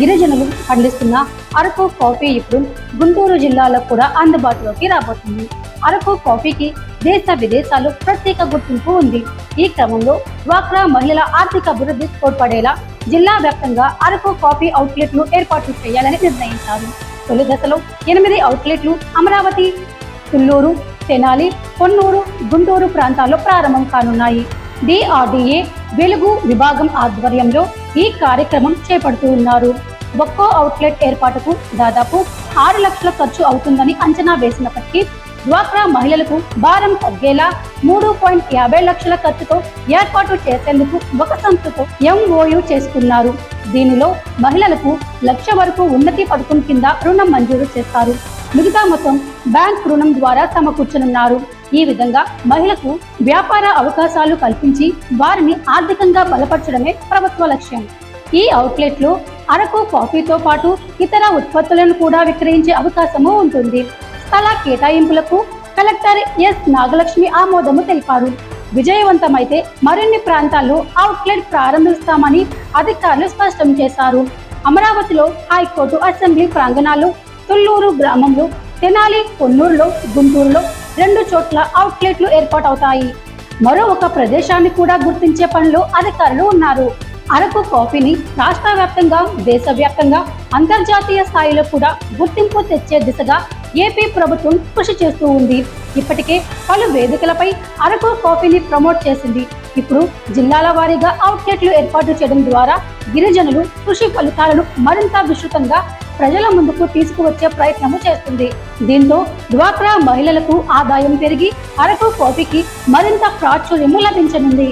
గిరిజనులు పండిస్తున్న అరకు కాఫీ ఇప్పుడు గుంటూరు జిల్లాలో కూడా అందుబాటులోకి రాబోతుంది. అరకు కాఫీకి దేశ విదేశాలు ప్రత్యేక గుర్తింపు ఉంది. ఈ క్రమంలో డ్వాక్రా మహిళల ఆర్థిక అభివృద్ధి తోడ్పడేలా జిల్లా వ్యాప్తంగా అరకు కాఫీ అవుట్లెట్లు ఏర్పాటు చేయాలని నిర్ణయించారు. తొలి దశలో ఎనిమిది అవుట్లెట్లు అమరావతి తుల్లూరు తెనాలి కొన్నూరు గుంటూరు ప్రాంతాల్లో ప్రారంభం కానున్నాయి. డిఆర్డిఏ వెలుగు విభాగం ఆధ్వర్యంలో ఈ కార్యక్రమం చేపడుతూ ఉన్నారు. ఒక్కో అవుట్లెట్ ఏర్పాటుకు దాదాపు ఆరు లక్షల ఖర్చు అవుతుందని అంచనా వేసినప్పటికీ డ్వాక్రా మహిళలకు భారం తగ్గేలా మూడు పాయింట్ యాభై లక్షల ఖర్చుతో ఏర్పాటు చేసేందుకు ఒక సంస్థతో ఎంఓయు చేసుకున్నారు దీనిలో మహిళలకు లక్ష వరకు ఉన్నతి పథకం కింద రుణం మంజూరు చేస్తారు. మిగతా మొత్తం బ్యాంక్ రుణం ద్వారా సమకూర్చనున్నారు. ఈ విధంగా మహిళకు వ్యాపార అవకాశాలు కల్పించి వారిని ఆర్థికంగా బలపరచడమే ప్రభుత్వ లక్ష్యం. ఈ అవుట్లెట్లో అరకు కాఫీతో పాటు ఇతర ఉత్పత్తులను కూడా విక్రయించే అవకాశము ఉంటుంది. స్థల కేటాయింపులకు కలెక్టర్ ఎస్. నాగలక్ష్మి ఆమోదము తెలిపారు. విజయవంతమైతే మరిన్ని ప్రాంతాల్లో అవుట్లెట్ ప్రారంభిస్తామని అధికారులు స్పష్టం చేశారు. అమరావతిలో హైకోర్టు అసెంబ్లీ ప్రాంగణాలు తుళ్ళూరు గ్రామంలో తెనాలి కొన్నూరులో గుంటూరులో రెండు చోట్ల అవుట్లెట్లు ఏర్పాటవుతాయి. మరో ఒక ప్రదేశాన్ని కూడా గుర్తించే పనిలో అధికారులు ఉన్నారు. అరకు కాఫీని రాష్ట్ర వ్యాప్తంగా దేశవ్యాప్తంగా అంతర్జాతీయ స్థాయిలో కూడా గుర్తింపు తెచ్చే దిశగా ఏపీ ప్రభుత్వం కృషి చేస్తూ ఉంది. ఇప్పటికే పలు వేదికలపై అరకు కాఫీని ప్రమోట్ చేసింది. ఇప్పుడు జిల్లాల వారీగా అవుట్లెట్లు ఏర్పాటు చేయడం ద్వారా గిరిజనులు కృషి ఫలితాలను మరింత విస్తృతంగా ప్రజల ముందుకు తీసుకువచ్చే ప్రయత్నము చేస్తుంది. దీంతో డ్వాక్రా మహిళలకు ఆదాయం పెరిగి అరకు కాఫీకి మరింత ప్రాచుర్యము లభించనుంది.